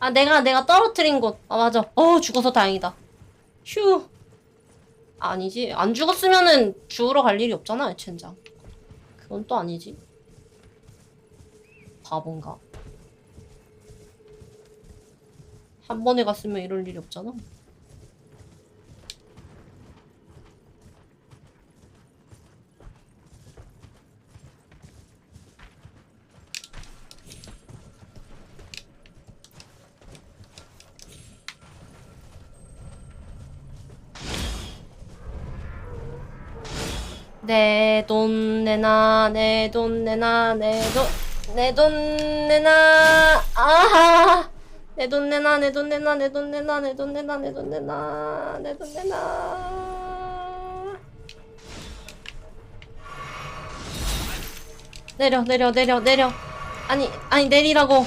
아 내가 내가 떨어뜨린 곳. 아 맞아. 어 죽어서 다행이다. 휴. 아니지. 안 죽었으면은 주우러 갈 일이 없잖아, 젠장. 그건 또 아니지. 바본가. 한 번에 갔으면 이럴 일이 없잖아. 내 돈 내놔 내 돈 내놔 내 돈 내 돈 내놔. 아하. 내 돈 내놔 내 돈 내놔 내 돈 내놔 내 돈 내놔 내 돈 내놔 내 돈 내놔. 내려 내려 내려 내려. 아니 아니 내리라고